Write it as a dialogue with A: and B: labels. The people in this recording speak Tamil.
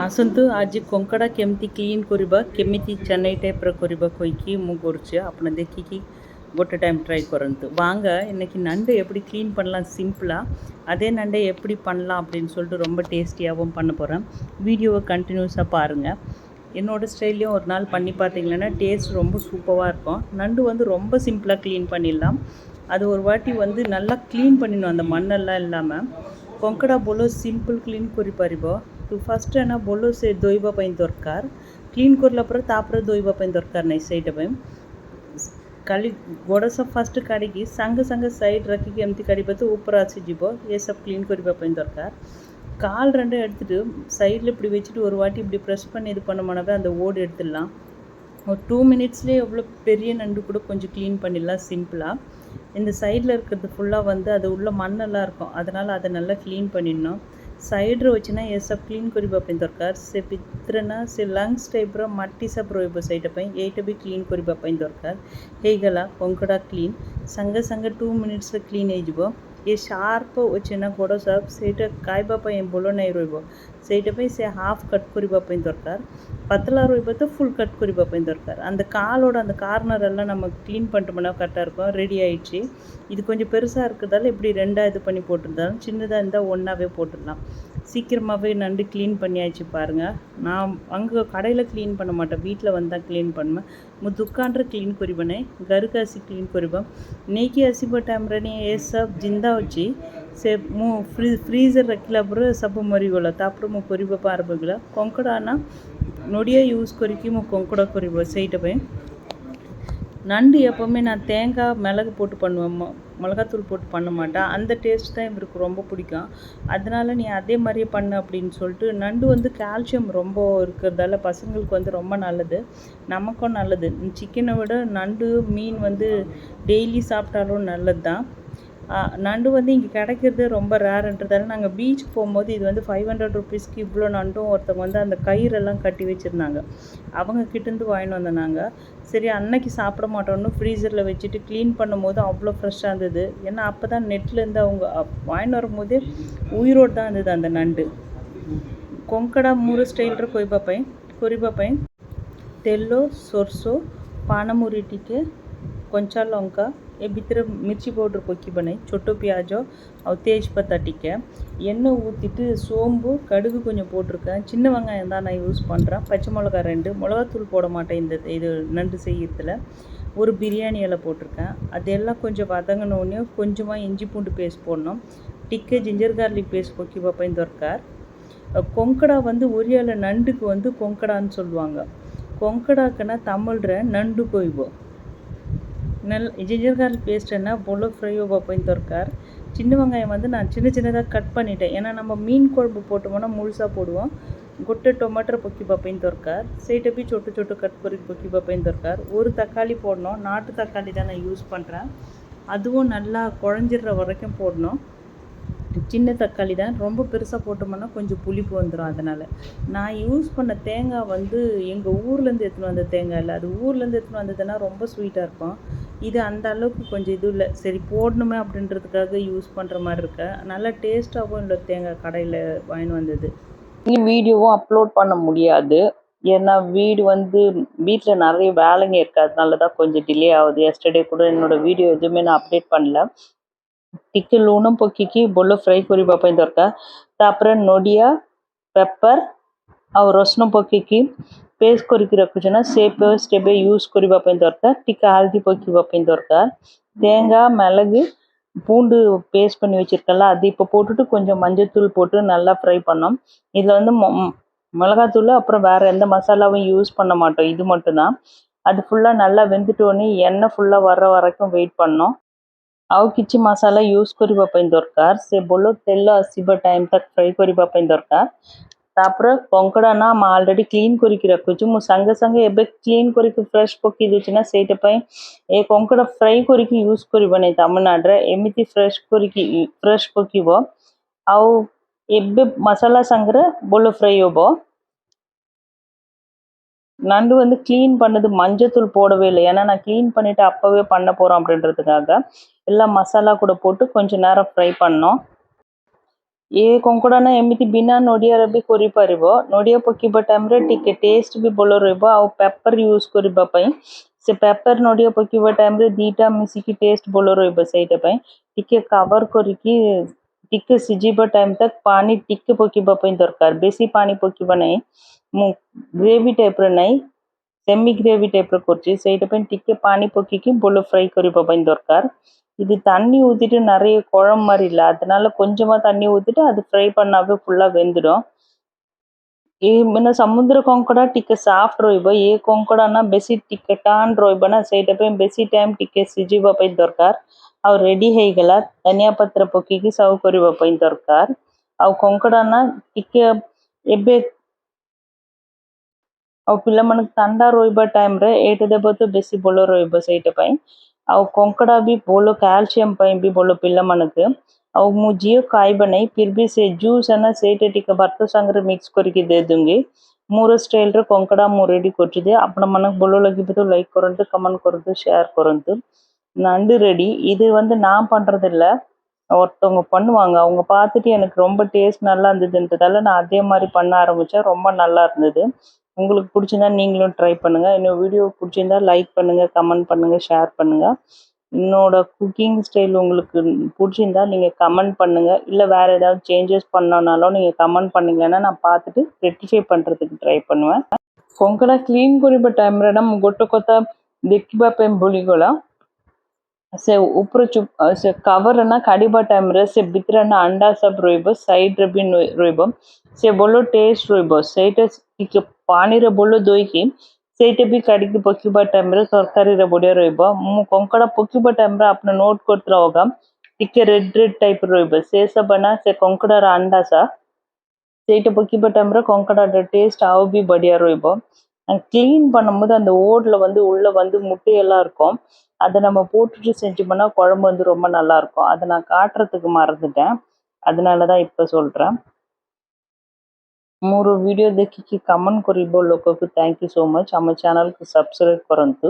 A: ଆସନ୍ତୁ ଆଜି କଙ୍କଡ଼ା କେମିତି କ୍ଲିନ୍ କରିବା କେମିତି ଚେନ୍ନାଇ ଟାଇପ୍ର କରିବା କହିକି ମୁଁ କରୁଛି ଆପଣ ଦେଖିକି ଗୋଟେ டைம் ட்ரை କରନ୍ତୁ வாங்க இன்னைக்கு நண்டு எப்படி க்ளீன் பண்ணலாம் சிம்பிளாக அதே நண்டை எப்படி பண்ணலாம் அப்படின்னு சொல்லிட்டு ரொம்ப டேஸ்டியாகவும் பண்ண போகிறேன் வீடியோவை கண்டினியூஸாக பாருங்கள் என்னோட ஸ்டைல்லையும் ஒரு நாள் பண்ணி பார்த்தீங்கன்னா டேஸ்ட் ரொம்ப சூப்பராக இருக்கும் நண்டு வந்து ரொம்ப சிம்பிளாக க்ளீன் பண்ணிடலாம் அது ஒரு வாட்டி வந்து நல்லா க்ளீன் பண்ணிடணும் அந்த மண்ணெல்லாம் இல்லாமல் କଙ୍କଡ଼ା ବୋଲ ସିମ୍ପଲ୍ କ୍ଲିନ୍ କରିପାରିବ ତୁ ଫାର୍ଷ୍ଟ ନା ବୋଲ ସେ ଧୋଇବା ପାଇଁ ଦରକାର କ୍ଲିନ୍ କରିଲା ପରେ ତାପରେ ଧୋଇବା ପାଇଁ ଦରକାର ନାହିଁ ସେଇଟା ପାଇଁ କାଲି ଗୋଡ଼ ସବୁ ଫାର୍ଷ୍ଟ କାଢ଼ିକି ସାଙ୍ଗେ ସାଙ୍ଗେ ସାଇଡ଼୍ ରଖିକି ଏମିତି କାଢ଼ିବ ତ ଉପରେ ଆସିଯିବ ଏସବୁ க்ளீன் କରିବା ପାଇଁ ଦରକାର கால் ரெண்டும் எடுத்துகிட்டு சைடில் இப்படி வச்சுட்டு ஒரு வாட்டி இப்படி ப்ரெஸ் பண்ணி இது பண்ணோம்னாவே அந்த ஓடு எடுத்துடலாம் ஒரு டூ மினிட்ஸ்லேயே எவ்வளோ பெரிய நண்டு கூட கொஞ்சம் க்ளீன் பண்ணிடலாம் சிம்பிளாக இந்த சைடில் இருக்கிறது ஃபுல்லாக வந்து அது உள்ள மண்ணெல்லாம் இருக்கும் அதனால் அதை நல்லா க்ளீன் பண்ணிடணும் ସାଇଡ଼୍ରେ ଅଛି ନା ଏସବୁ କ୍ଲିନ୍ କରିବା ପାଇଁ ଦରକାର ସେ ଭିତରେ ନା ସେ ଲଙ୍ଗ୍ସ ଟାଇପ୍ର ମାଟି ସବୁ ରହିବ ସେଇଟା ପାଇଁ ଏଇଟା ବି କ୍ଲିନ୍ କରିବା ପାଇଁ ଦରକାର ହେଇଗଲା କଙ୍କଡ଼ା କ୍ଲିନ୍ ସାଙ୍ଗେ ସାଙ୍ଗେ ଟୁ ମିନିଟ୍ସରେ କ୍ଲିନ୍ ହେଇଯିବ ଏ ସାର୍ପ ଅଛି ନା ଗୋଡ଼ ସାର୍ପ ସେଇଟା ଖାଇବା ପାଇଁ ଭଲ ନାହିଁ ରହିବ ସେଇଟା ପାଇଁ ସେ ହାଫ୍ கட் କରିବା ପାଇଁ ଦରକାର பத்தலா ରହିବ ତ ஃபுல் கட் କରିବା ପାଇଁ ଦରକାର அந்த காலோட அந்த கார்னர் எல்லாம் நம்ம க்ளீன் பண்ணிட்டோம்னா கரெக்டாக இருக்கும் ரெடி ஆயிடுச்சு இது கொஞ்சம் பெருசாக இருக்கிறதால இப்படி ரெண்டாக இது பண்ணி போட்டிருந்தாலும் சின்னதாக இருந்தால் ஒன்றாவே போட்டுடலாம் சீக்கிரமாகவே நண்டு க்ளீன் பண்ணியாச்சு பாருங்கள் நான் அங்கே கடையில் க்ளீன் பண்ண மாட்டேன் வீட்டில் வந்தால் க்ளீன் பண்ணுவேன் ମୁଁ ଦୁକାନରେ କ୍ଲିନ୍ କରିବ ନାହିଁ ଘରକୁ ଆସି କ୍ଲିନ୍ କରିବ ନେଇକି ଆସିବ ଟାଇମ୍ରେ ଏସବୁ ଜିନ୍ଦା ଅଛି ସେ ମୁଁ ଫ୍ରି ଫ୍ରିଜ୍ରେ ରଖିଲା ପରେ ସବୁ ମରିଗଲା ତାପରେ ମୁଁ କରିବା ଆରମ୍ଭ କଲା କଙ୍କଡ଼ା ନା ନଡ଼ିଆ யூஸ் କରିକି ମୁଁ କଙ୍କଡ଼ା କରିବ ସେଇଟା ପାଇଁ நண்டு எப்போவுமே நான் தேங்காய் மிளகு போட்டு பண்ணுவேன். மிளகாத்தூள் போட்டு பண்ண மாட்டேன். அந்த டேஸ்ட் தான் இவருக்கு ரொம்ப பிடிக்கும். அதனால நீ அதே மாதிரியே பண்ணு அப்படின்னு சொல்லிட்டு நண்டு வந்து கால்சியம் ரொம்ப இருக்கிறதால பசங்களுக்கு வந்து ரொம்ப நல்லது. நமக்கும் நல்லது. சிக்கனை விட நண்டு மீன் வந்து டெய்லி சாப்பிட்டாலும் நல்லது தான் நண்டு வந்து இங்கே கிடைக்கிறது ரொம்ப ரேருன்றதால நாங்கள் பீச் போகும்போது இது வந்து ஃபைவ் ஹண்ட்ரட் ருபீஸ்க்கு இவ்வளோ நண்டும் ஒருத்தவங்க வந்து அந்த கயிறெல்லாம் கட்டி வச்சுருந்தாங்க. அவங்க கிட்டேருந்து வாங்கிட்டு வந்தோம் நாங்கள் சரி அன்னைக்கு சாப்பிட மாட்டோம்னு ஃப்ரீசரில் வச்சுட்டு க்ளீன் பண்ணும்போது அவ்வளோ ஃப்ரெஷ்ஷாக இருந்தது. ஏன்னா அப்போ தான் நெட்லேருந்து அவங்க வாங்கிட்டு வரும்போதே உயிரோடு தான் இருந்தது அந்த நண்டு. కొంకడ మూడు స్టైల్ కొయ్యపై కొరిబపై தெல்லோ சொர்சோ పానమూరిటికే கொஞ்சம் లొంక એ மிர்ச்சி பவுட்ரு ಪೌಡ್ರ್ ಕೊಕ್ಕಿಬನಿ சொட்டு பியாஜோ ಅವು தேஜ்பத்தா டிக்க எண்ணெய் ஊற்றிட்டு சோம்பு கடுகு கொஞ்சம் போட்டிருக்கேன். சின்ன வெங்காயம் தான் நான் யூஸ் பண்ணுறேன் பச்சை மிளகா ரெண்டு மிளகாத்தூள் போட மாட்டேன் இந்த இது நண்டு செய்யறதுல. ஒரு பிரியாணி இலை போட்டிருக்கேன். அதெல்லாம் கொஞ்சம் வதங்கினோடனே கொஞ்சமாக இஞ்சி பூண்டு பேஸ்ட் போடணும். டிக்க ஜிஞ்சர் கார்லிக் பேஸ்ட் கொக்கி பார்ப்பேன் தொர்க்கார் கொங்கடா வந்து ஒரு நண்டுக்கு வந்து கொங்கடான்னு சொல்லுவாங்க. கொங்கடாக்குன்னா தமிழ்ற நண்டு கொய்வோம் నల్ ஜிஞ்சர் గార్లిక్ పేஸ்ட் என்ன பொல்லோ ஃப்ரையோ பார்ப்போம் தோற்கார் சின்ன வெங்காயம் வந்து நான் சின்ன சின்னதாக கட் பண்ணிட்டேன். ஏன்னா நம்ம மீன் குழம்பு போட்டோம்னா முழுசாக போடுவோம். గొట్టె பொக்கி పొక్కి పప్పైన దొరకారు సైటపి சொட்டு చొట్టు కట్కొరికి பொக்கி பப்பையும் దొరకారు ஒரு தக்காளி போடணும். நாட்டு தக்காளி தான் நான் யூஸ் பண்ணுறேன் அதுவும் நல்லா குழஞ்சிடுற வரைக்கும் போடணும். சின்ன தக்காளி தான். ரொம்ப பெருசாக போட்டோம்னா கொஞ்சம் புளிப்பு வந்துடும் அதனால். நான் யூஸ் பண்ண தேங்காய் வந்து எங்கள் ஊர்லேருந்து எடுத்துன்னு வந்த தேங்காய் இல்லை. அது ஊர்லேருந்து எடுத்துன்னு வந்ததுன்னா ரொம்ப ஸ்வீட்டாக இருக்கும். இது அந்த அளவுக்கு கொஞ்சம் இது இல்லை சரி போடணுமே அப்படின்றதுக்காக யூஸ் பண்ணுற மாதிரி இருக்க நல்லா டேஸ்ட்டாகவும் இல்லை தேங்காய் கடையில் வாங்கிட்டு வந்தது வீடியோவும் அப்லோட் பண்ண முடியாது ஏன்னா வீடு வந்து வீட்டில் நிறைய வேலைங்க இருக்குது அதனால தான் கொஞ்சம் டிலே ஆகுது எஸ்டர்டே கூட என்னோடய வீடியோ எதுவுமே நான் அப்டேட் பண்ணல ଟିକେ ଲୁଣ ପକାଇକି ଭଲ ଫ୍ରାଏ କରିବା ପାଇଁ ଦରକାର ତାପରେ ନଡ଼ିଆ ପେପର୍ ଆଉ ରସୁଣ ପକାଇକି ପେଷ୍ଟ କରିକି ରଖୁଛୁ ନା ସେ ପେଷ୍ଟ ଏବେ யூஸ் କରିବା ପାଇଁ ଦରକାର ଟିକେ ହଳଦୀ ପକାଇବା ପାଇଁ ଦରକାର தேங்காய் மிளகு பூண்டு பேஸ்ட் பண்ணி வச்சுருக்கல அது இப்போ போட்டுட்டு கொஞ்சம் மஞ்சத்தூள் போட்டு நல்லா ஃப்ரை பண்ணோம் இதில் வந்து மொ- மிளகாத்தூள் அப்புறம் வேறு எந்த மசாலாவும் யூஸ் பண்ண மாட்டோம் இது மட்டும்தான் அது ஃபுல்லாக நல்லா வெந்துட்டோன்னே எண்ணெய் ஃபுல்லாக வர்ற வரைக்கும் வெயிட் பண்ணோம் ଆଉ କିଛି ମସଲା ୟୁଜ୍ କରିବା ପାଇଁ ଦରକାର ସେ ଭଲ ତେଲ ଆସିବା ଟାଇମ୍ ତକ୍ ଫ୍ରାଏ କରିବା ପାଇଁ ଦରକାର ତାପରେ କଙ୍କଡ଼ା ନା ମୁଁ ଅଲରେଡ଼ି କ୍ଲିନ୍ କରିକି ରଖୁଛି ମୁଁ ସାଙ୍ଗେ ସାଙ୍ଗେ ଏବେ କ୍ଲିନ୍ କରିକି ଫ୍ରେଶ୍ ପକାଇ ଦେଉଛି ନା ସେଇଟା ପାଇଁ ଏ କଙ୍କଡ଼ା ଫ୍ରାଏ କରିକି ୟୁଜ୍ କରିବ ନାହିଁ ତାମିଲନାଡ଼ୁରେ ଏମିତି ଫ୍ରେଶ୍ କରିକି ଫ୍ରେଶ୍ ପକାଇବ ଆଉ ଏବେ ମସଲା ସାଙ୍ଗରେ ଭଲ ଫ୍ରାଏ ହେବ நண்டு வந்து க்ளீன் பண்ணது மஞ்சத்தூள் போடவே இல்லை ஏன்னா நான் க்ளீன் பண்ணிவிட்டு அப்போவே பண்ண போகிறோம் அப்படின்றதுக்காக எல்லாம் மசாலா கூட போட்டு கொஞ்ச நேரம் ஃப்ரை பண்ணோம் ଏ କଙ୍କଡ଼ାନା ଏମିତି ବିନା ନଡ଼ିଆ ବି କରିପାରିବ ନଡ଼ିଆ ପକାଇବା ଟାଇମ୍ରେ ଟିକେ ଟେଷ୍ଟ ବି ଭଲ ରହିବ ଆଉ ପେପର୍ ୟୁଜ୍ କରିବା ପାଇଁ ସେ ପେପର୍ ନଡ଼ିଆ ପକାଇବା ଟାଇମ୍ରେ ଦୁଇଟା ମିଶିକି ଟେଷ୍ଟ ଭଲ ରହିବ ସେଇଟା ପାଇଁ ଟିକେ କଭର୍ କରିକି ଟିକେ ସିଝିବା ଟାଇମ୍ ତକ୍ ପାଣି ଟିକେ ପକାଇବା ପାଇଁ ଦରକାର ବେଶୀ ପାଣି ପକାଇବା ନାହିଁ ମୁଁ ଗ୍ରେଭି ଟାଇପ୍ର ନାହିଁ ସେମି ଗ୍ରେଭି ଟାଇପ୍ର କରୁଛି ସେଇଟା ପାଇଁ ଟିକେ ପାଣି ପକାଇକି ଭଲ ଫ୍ରାଏ କରିବା ପାଇଁ ଦରକାର இது தண்ணி ஊற்றிட்டு நிறைய குழம்பு மாதிரி இல்லை அதனால கொஞ்சமாக தண்ணி ஊற்றிட்டு அது ஃப்ரை பண்ணாவே ஃபுல்லாக வெந்துடும் ఏమైనా సముద్ర కూడా టికెట్ సాఫ్ట్ రోయిబో ఏ కొంకడన్నా బెసి టికెట్ ఆన్ రోయిబన సైటపై బెసి టైం టికెట్ సిజిబ పై దొరకార్ అవు రెడీ హేగల ధనియా పత్ర పొక్కికి సర్వ్ కొరిబ పై దొరకార్ అవు కొంకడన్నా టికె ఎబ్బే అవు పిల్ల మనకు తండా రోయిబ టైంరే ఏటు దెబ్బతో బెసి బొలో రోయిబ సైటపై ତ ବେଶୀ ଭଲ ରହିବ ସେଇଟା ପାଇଁ ଆଉ କଙ୍କଡ଼ା ବି ଭଲ କ୍ୟାଲସିୟମ୍ ପାଇଁ ବି ଭଲ ପିଲାମାନଙ୍କୁ ଆଉ ମୁଁ ଝିଅ ଖାଇବା ନାହିଁ ଫିର୍ ବି ସେ ଜୁସ୍ ନା ସେଇଟା ଟିକେ ଭାତ ସାଙ୍ଗରେ ମିକ୍ସ କରିକି ଦେଇଦେଙ୍ଗି ମୋର ଷ୍ଟାଇଲ୍ରେ କଙ୍କଡ଼ା ମୁଁ ରେଡ଼ି କରିଛି ଆପଣମାନଙ୍କୁ ଭଲ ଲାଗିବ ତ லைக் କରନ୍ତୁ கமெண்ட் କରନ୍ତୁ ஷேர் କରନ୍ତୁ நண்டு ரெடி இது வந்து நான் பண்ணுறதில்ல ஒருத்தவங்க பண்ணுவாங்க அவங்க பார்த்துட்டு எனக்கு ரொம்ப டேஸ்ட் நல்லா இருந்ததுன்றதால நான் அதே மாதிரி பண்ண ஆரம்பித்தேன் ரொம்ப நல்லா இருந்தது உங்களுக்கு பிடிச்சிருந்தா நீங்களும் ட்ரை பண்ணுங்கள் இன்னும் வீடியோ பிடிச்சிருந்தா லைக் பண்ணுங்கள் கமெண்ட் பண்ணுங்கள் ஷேர் பண்ணுங்கள் என்னோட குக்கிங் ஸ்டைல் உங்களுக்கு பிடிச்சிருந்தா நீங்கள் கமெண்ட் பண்ணுங்கள் இல்லை வேறு ஏதாவது சேஞ்சஸ் பண்ணோன்னாலும் நீங்கள் கமெண்ட் பண்ணிங்கன்னா நான் பார்த்துட்டு ரெக்டிஃபை பண்ணுறதுக்கு ட்ரை பண்ணுவேன். కొంకణ క్లీన్ గురి கொட்ட ముగొట్టు కొత్త దెక్కిబాపేం బులిగొల से ऊपर चुप से कवर ना कड़ीबा टाइम रे से भितर ना अंडा सब रोईब साइड रे भी रोईब से बोलो टेस्ट रोईब सेट पानी रे बोलो दोई सेट भी कड़ी पकीबा टाइम रे तरकारी रे बढ़िया रोईब कंकड़ा पकीबा टाइम रे अपना नोट को होगा टिके रेड रेड टाइप रोईब से सब ना से कंकड़ा रा अंडा सा सेट पकीबा टाइम रे कंकड़ा टेस्ट आओ भी बढ़िया रोईब இருக்கும் க்ளீன் பண்ணும்போது அந்த ஓடில் வந்து உள்ளே வந்து முட்டையெல்லாம் இருக்கும் அதை நம்ம போட்டுட்டு செஞ்சோம்னா குழம்பு வந்து ரொம்ப நல்லாயிருக்கும் அதை நான் காட்டுறதுக்கு மறந்துட்டேன் அதனால தான் இப்போ சொல்கிறேன் ମୋର ଭିଡ଼ିଓ ଦେଖିକି କମେଣ୍ଟ କରିବ ଲୋକକୁ ଥ୍ୟାଙ୍କ ୟୁ ସୋ ମଚ୍ ଆମ ଚ୍ୟାନେଲ୍କୁ ସବସ୍କ୍ରାଇବ୍ କରନ୍ତୁ